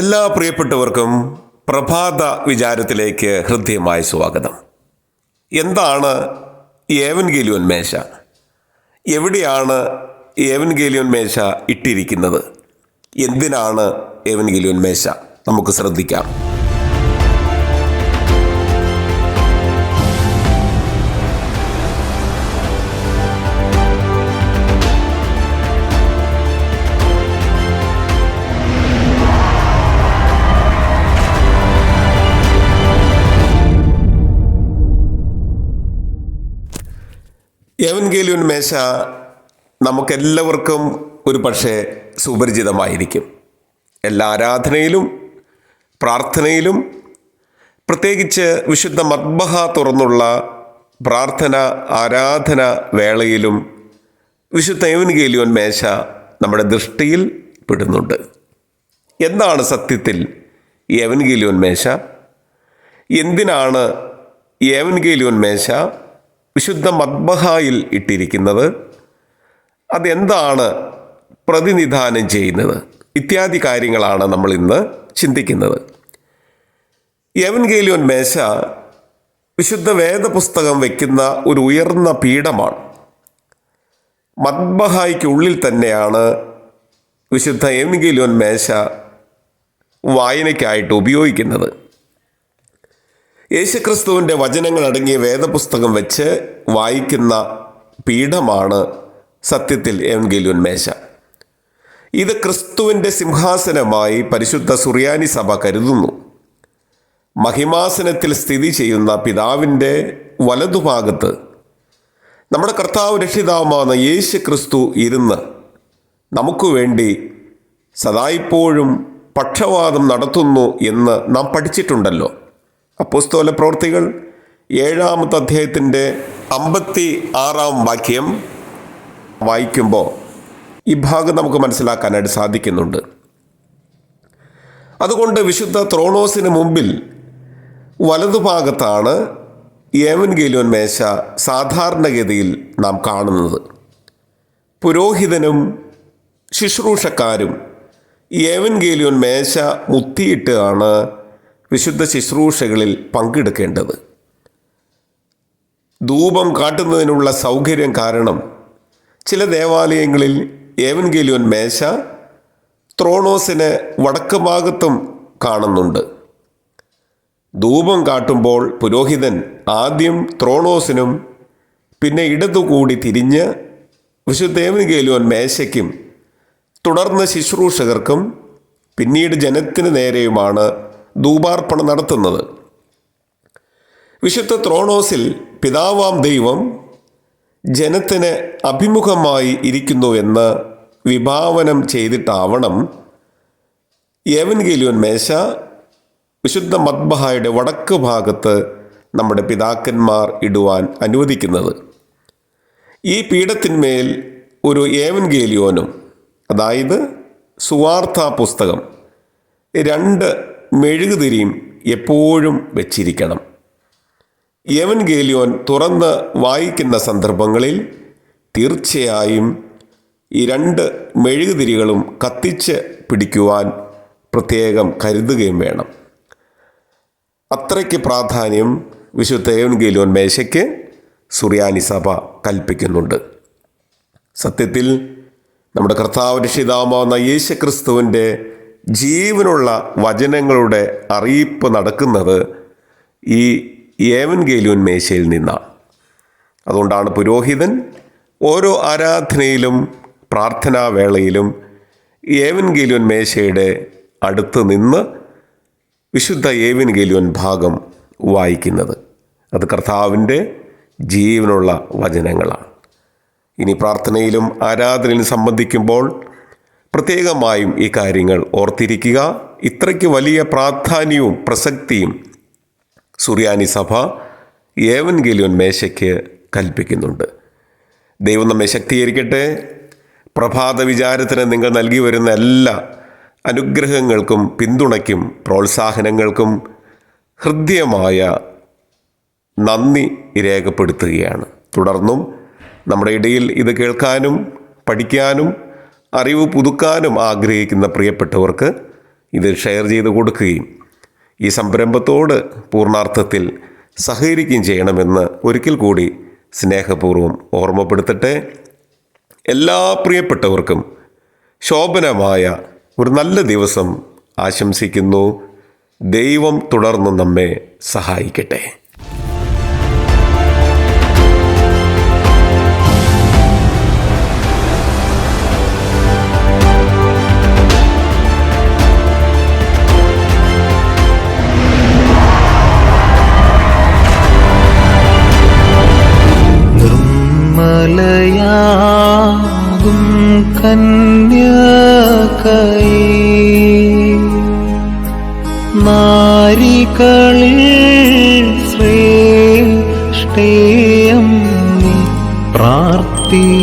എല്ലാ പ്രിയപ്പെട്ടവർക്കും പ്രഭാത വിചാരത്തിലേക്ക് ഹൃദ്യമായ സ്വാഗതം. എന്താണ് ഏവൻ ഗേലിയോൻ മേശ? എവിടെയാണ് ഏവൻ ഗേലിയോൻ മേശ ഇട്ടിരിക്കുന്നത്? എന്തിനാണ് ഏവൻ ഗേലിയോൻ മേശ? നമുക്ക് ശ്രദ്ധിക്കാം. ഏവൻഗേലിയോൻ മേശ നമുക്കെല്ലാവർക്കും ഒരു പക്ഷേ സുപരിചിതമായിരിക്കും. എല്ലാ ആരാധനയിലും പ്രാർത്ഥനയിലും പ്രത്യേകിച്ച് വിശുദ്ധ മദ്ബഹ തുറന്നുള്ള പ്രാർത്ഥന ആരാധന വേളയിലും വിശുദ്ധ ഏവൻഗേലിയോൻ മേശ നമ്മുടെ ദൃഷ്ടിയിൽ പെടുന്നുണ്ട്. എന്താണ് സത്യത്തിൽ ഏവൻഗേലിയോൻ മേശ? എന്തിനാണ് ഏവൻഗേലിയോൻ മേശ വിശുദ്ധ മദ്ബഹായിൽ ഇട്ടിരിക്കുന്നത് അതെന്താണ് പ്രതിനിധാനം ചെയ്യുന്നത്? ഇത്യാദി കാര്യങ്ങളാണ് നമ്മൾ ഇന്ന് ചിന്തിക്കുന്നത്. യവൻഗേലിയോൻ മേശ വിശുദ്ധ വേദപുസ്തകം വയ്ക്കുന്ന ഒരു ഉയർന്ന പീഠമാണ്. മദ്ബഹായ്ക്കുള്ളിൽ തന്നെയാണ് വിശുദ്ധ യവൻഗേലിയോൻ മേശ വായനയ്ക്കായിട്ട് ഉപയോഗിക്കുന്നത്. യേശുക്രിസ്തുവിന്റെ വചനങ്ങൾ അടങ്ങിയ വേദപുസ്തകം വെച്ച് വായിക്കുന്ന പീഠമാണ് സത്യത്തിൽ എവൻഗേലിയോൻ മേശ. ഇത് ക്രിസ്തുവിന്റെ സിംഹാസനമായി പരിശുദ്ധ സുറിയാനി സഭ കരുതുന്നു. മഹിമാസനത്തിൽ സ്ഥിതി ചെയ്യുന്ന പിതാവിന്റെ വലതുഭാഗത്ത് നമ്മുടെ കർത്താവ് രക്ഷിതാവുമാണ് യേശു ക്രിസ്തു ഇരുന്ന് നമുക്ക് വേണ്ടി സദായിപ്പോഴും പക്ഷവാദം നടത്തുന്നു എന്ന് നാം പഠിച്ചിട്ടുണ്ടല്ലോ. അപ്പോസ്തോല പ്രവൃത്തികൾ ഏഴാമത്തെ അധ്യായത്തിന്റെ അമ്പത്തി ആറാം വാക്യം വായിക്കുമ്പോൾ ഈ ഭാഗം നമുക്ക് മനസ്സിലാക്കാനായിട്ട് സാധിക്കുന്നുണ്ട്. അതുകൊണ്ട് വിശുദ്ധ ത്രോണോസിന് മുമ്പിൽ വലതുഭാഗത്താണ് ഏവൻഗേലിയോൻ മേശ സാധാരണഗതിയിൽ നാം കാണുന്നത്. പുരോഹിതനും ശുശ്രൂഷക്കാരും ഏവൻഗേലിയോൻ മേശ മുത്തിയിട്ടാണ് വിശുദ്ധ ശുശ്രൂഷകളിൽ പങ്കെടുക്കേണ്ടത്. ധൂപം കാട്ടുന്നതിനുള്ള സൗകര്യം കാരണം ചില ദേവാലയങ്ങളിൽ ഏവൻഗേലിയോൻ മേശ ത്രോണോസിന് വടക്ക് ഭാഗത്തും കാണുന്നുണ്ട്. ധൂപം കാട്ടുമ്പോൾ പുരോഹിതൻ ആദ്യം ത്രോണോസിനും പിന്നെ ഇടതുകൂടി തിരിഞ്ഞ് വിശുദ്ധ ഏവൻഗേലിയോൻ മേശയ്ക്കും തുടർന്ന് ശുശ്രൂഷകർക്കും പിന്നീട് ജനത്തിന് നേരെയുമാണ് ധൂപാർപ്പണം നടത്തുന്നത്. വിശുദ്ധ ത്രോണോസിൽ പിതാവാം ദൈവം ജനത്തിന് അഭിമുഖമായി ഇരിക്കുന്നു എന്ന് വിഭാവനം ചെയ്തിട്ടാവണം ഏവൻഗേലിയോൻ മേശ വിശുദ്ധ മദ്ബഹായുടെ വടക്ക് ഭാഗത്ത് നമ്മുടെ പിതാക്കന്മാർ ഇടുവാൻ അനുവദിക്കുന്നത്. ഈ പീഠത്തിന്മേൽ ഒരു ഏവൻഗേലിയോനും അതായത് സുവാർത്ത പുസ്തകം രണ്ട് മെഴുകുതിരിയും എപ്പോഴും വച്ചിരിക്കണം. യവൻ ഗേലിയോൻ തുറന്ന് വായിക്കുന്ന സന്ദർഭങ്ങളിൽ തീർച്ചയായും ഈ രണ്ട് മെഴുകുതിരികളും കത്തിച്ച് പിടിക്കുവാൻ പ്രത്യേകം കരുതുകയും വേണം. അത്രയ്ക്ക് പ്രാധാന്യം വിശുദ്ധ യവൻഗേലിയോൻ മേശയ്ക്ക് സുറിയാനി സഭ കൽപ്പിക്കുന്നുണ്ട്. സത്യത്തിൽ നമ്മുടെ കർത്താവ് രക്ഷിതാമാവുന്ന യേശുക്രിസ്തുവിന്റെ ജീവനുള്ള വചനങ്ങളുടെ അറിയിപ്പ് നടക്കുന്നത് ഈ ഏവൻ ഗേലുവൻ മേശയിൽ നിന്നാണ്. അതുകൊണ്ടാണ് പുരോഹിതൻ ഓരോ ആരാധനയിലും പ്രാർത്ഥനാവേളയിലും ഗേലുവൻ മേശയുടെ അടുത്ത് നിന്ന് വിശുദ്ധ ഏവൻ ഗേലുവൻ ഭാഗം വായിക്കുന്നത്. അത് കർത്താവിന്റെ ജീവനുള്ള വചനങ്ങളാണ്. ഇനി പ്രാർത്ഥനയിലും ആരാധനയിലും സംബന്ധിക്കുമ്പോൾ പ്രത്യേകമായും ഈ കാര്യങ്ങൾ ഓർത്തിരിക്കുക. ഇത്രയ്ക്ക് വലിയ പ്രാധാന്യവും പ്രസക്തിയും സുറിയാനി സഭ ഏവൻഗേലിയോൻ മേശയ്ക്ക് കൽപ്പിക്കുന്നുണ്ട്. ദൈവം നമ്മെ ശക്തീകരിക്കട്ടെ. പ്രഭാത വിചാരത്തിന് നിങ്ങൾ നൽകി വരുന്ന എല്ലാ അനുഗ്രഹങ്ങൾക്കും പിന്തുണയ്ക്കും പ്രോത്സാഹനങ്ങൾക്കും ഹൃദ്യമായ നന്ദി രേഖപ്പെടുത്തുകയാണ്. തുടർന്നും നമ്മുടെ ഇടയിൽ ഇത് കേൾക്കാനും പഠിക്കാനും അറിവ് പുതുക്കാനും ആഗ്രഹിക്കുന്ന പ്രിയപ്പെട്ടവർക്ക് ഇത് ഷെയർ ചെയ്ത് കൊടുക്കുകയും ഈ സംരംഭത്തോട് പൂർണാർത്ഥത്തിൽ സഹകരിക്കുകയും ചെയ്യണമെന്ന് ഒരിക്കൽ കൂടി സ്നേഹപൂർവം ഓർമ്മപ്പെടുത്തട്ടെ. എല്ലാ പ്രിയപ്പെട്ടവർക്കും ശോഭനമായ ഒരു നല്ല ദിവസം ആശംസിക്കുന്നു. ദൈവം തുടർന്ന് നമ്മെ സഹായിക്കട്ടെ. നാരികളിൽ ശ്രേഷ്ഠേയം പ്രാർത്ഥിക്കണമേ.